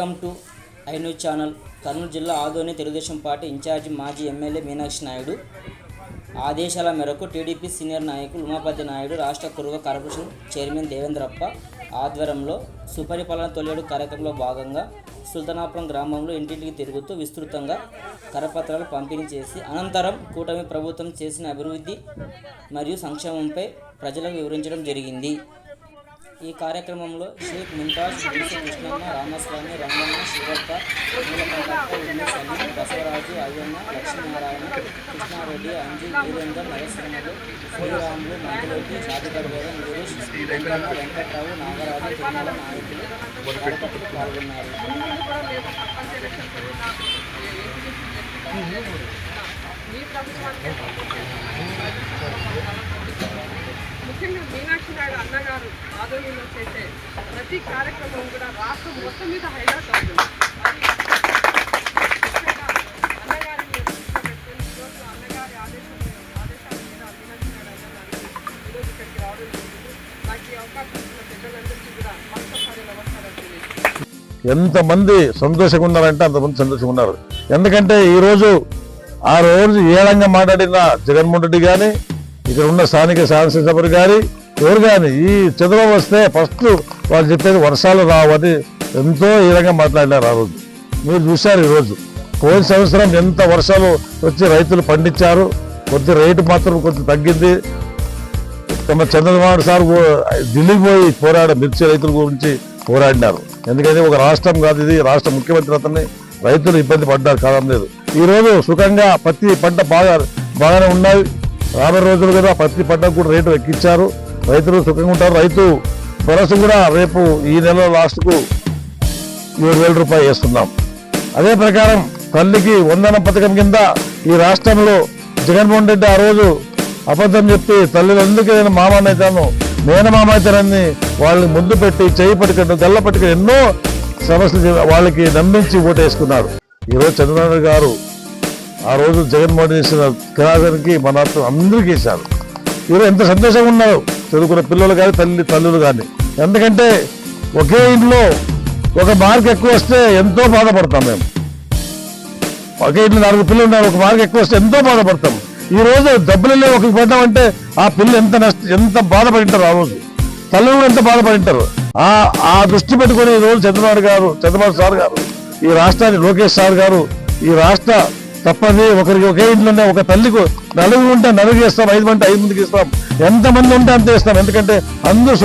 Welcome to I channel. Kurnool జిల్లా Adoni Telugu Desam party incharge మాజీ MLA Meenakshi Naidu. ఆదేశాల మేరకు టీడీపీ సీనియర్ నాయకులు ఉమాపతి నాయుడు రాష్ట్ర కురువ కార్పొరేషన్ చైర్మన్ దేవేంద్రప్ప ఆధ్వర్యంలో సుపరిపాలన తొలియడు కార్యక్రమంలో భాగంగా సుల్తానాపురం గ్రామంలో ఇంటింటికి తిరుగుతూ విస్తృతంగా కరపత్రాలు పంపిణీ చేసి అనంతరం కూటమి ప్రభుత్వం చేసిన అభివృద్ధి మరియు సంక్షేమంపై ప్రజలకు వివరించడం జరిగింది. ఈ కార్యక్రమంలో షేక్ ముంతాజ్ బీసీ కృష్ణమ్మ రామస్వామి రంగమ్మ శివప్ప నీలకంఠప్ప బసవరాజు అయ్యన్న లక్ష్మీనారాయణ కృష్ణారెడ్డి అంజు వీరేందర్ నరసింహులు శ్రీరాములు మంత్రిరెడ్డి షాదిగర్ వేదం వీరేష్ వెంకన్న వెంకట్రావు నాగరాజు తిరుమల నాయకులు కార్యకర్తలు పాల్గొన్నారు. మీ ప్రభుత్వానికి ముఖ్యంగా మీనాక్షి నాయుడు అన్నగారు ఆధ్వర్యంలో చేసే ప్రతి కార్యక్రమం కూడా రాష్ట్రం మొత్తం మీద హైలైట్ అవుతుంది ఎంతమంది సంతోషంగా ఉన్నారంటే అంతమంది సంతోషంగా ఉన్నారు ఎందుకంటే ఈరోజు ఆ రోజు ఏడంగా మాట్లాడిన జగన్మోహన్ రెడ్డి కానీ ఇక్కడ ఉన్న స్థానిక శాసనసభ్యులు కానీ ఎవరు కానీ ఈ చంద్రబాబు వస్తే ఫస్ట్ వాళ్ళు చెప్పేది వర్షాలు రావని ఎంతో ఈడంగా మాట్లాడినారు ఆ రోజు. మీరు చూశారు ఈరోజు పోయిన సంవత్సరం ఎంత వర్షాలు వచ్చి రైతులు పండించారు కొద్ది రేటు మాత్రం కొంచెం తగ్గింది. తమ చంద్రబాబు సార్ ఢిల్లీకి పోయి పోరాడ మిర్చి రైతుల గురించి పోరాడినారు. ఎందుకంటే ఒక రాష్ట్రం కాదు ఇది రాష్ట్ర ముఖ్యమంత్రి అతన్ని రైతులు ఇబ్బంది పడ్డారు కాలం లేదు. ఈ రోజు సుఖంగా పత్తి పంట బాగా బాగానే ఉన్నాయి. రాబోయే రోజులు కూడా పత్తి పంటకు కూడా రేటు ఎక్కించారు. రైతులు సుఖంగా ఉంటారు. రైతు భరోసా కూడా రేపు ఈ నెల లాస్ట్కు ఏడు వేల రూపాయలు వేస్తున్నాం. అదే ప్రకారం తల్లికి వందన పథకం కింద ఈ రాష్ట్రంలో జగన్మోహన్ రెడ్డి ఆ రోజు అబద్ధం చెప్పి తల్లిదండ్రులకి నేను మామన్నైతాను మేనమామైతానని వాళ్ళని ముందు పెట్టి చేయి పట్టుకుని గల్ల పట్టుకుని ఎన్నో సమస్యలు వాళ్ళకి నమ్మించి ఓటేసుకున్నారు. ఈరోజు చంద్రబాబు గారు ఆ రోజు జగన్మోహన్ చేసిన కిరాదానికి మన అందరికీ ఇచ్చారు ఈరోజు ఎంత సంతోషంగా ఉన్నారు. చదువుకున్న పిల్లలు కానీ తల్లి తల్లులు కానీ. ఎందుకంటే ఒకే ఇంట్లో ఒక మార్క్ ఎక్కువ వస్తే ఎంతో బాధపడతాం మేము. ఒకే ఇంట్లో నాలుగు పిల్లలు ఉన్నారు ఒక మార్క్ ఎక్కువ వస్తే ఎంతో బాధపడతాం. ఈ రోజు డబ్బులు లేవు ఒకరికి పడ్డామంటే ఆ పిల్లలు ఎంత నష్ట ఎంత బాధపడి ఉంటారు ఆ రోజు. తల్లి కూడా ఎంత బాధపడి ఉంటారు ఆ ఆ దృష్టి పెట్టుకుని ఈ రోజు చంద్రబాబు గారు చంద్రబాబు సార్ గారు ఈ రాష్ట్రాన్ని లోకేష్ సార్ గారు ఈ రాష్ట్ర తప్పది. ఒకరికి ఒకే ఇంట్లోనే ఒక తల్లికి నలుగురు ఉంటే నలుగురు ఇస్తాం ఐదు మంది ఐదు మందికి ఇస్తాం. ఎంతమంది ఉంటే అంతే ఇస్తాం. ఎందుకంటే అందరూ